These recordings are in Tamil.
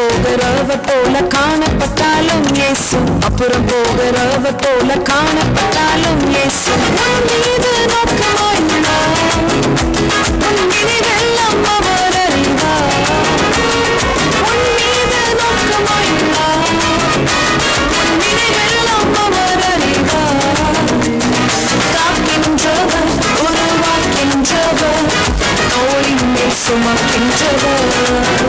போகிறவ போல காணப்பட்டாலும் இயேசு. அப்புறம் போகிறவ போல காணப்பட்டாலும் இயேசு. மீது நோக்கமாய் எல்லாம் அவர் அறிவார் மீது நோக்கமாய் எல்லாம் அவர் அறிவார் சுமக்கின்றவர்.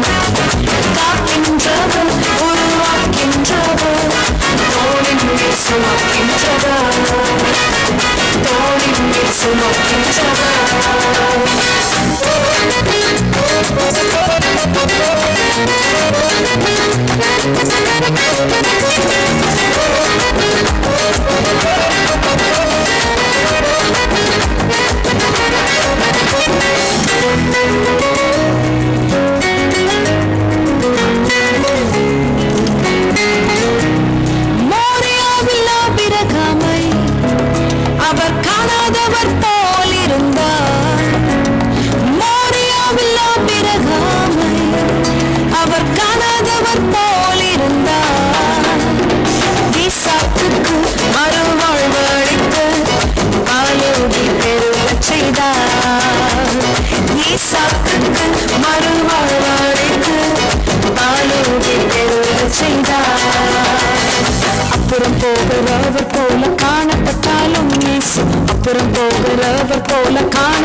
சாத்துக்கு மறுவாழ்வாருக்கு பாலோகி தெரிவு செய்தார். அப்புறம் போகிறவர் போல காணப்பட்டாலும் அப்புறம் போகிறவர் போல காண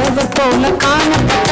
தேவ போல காணப்பட்ட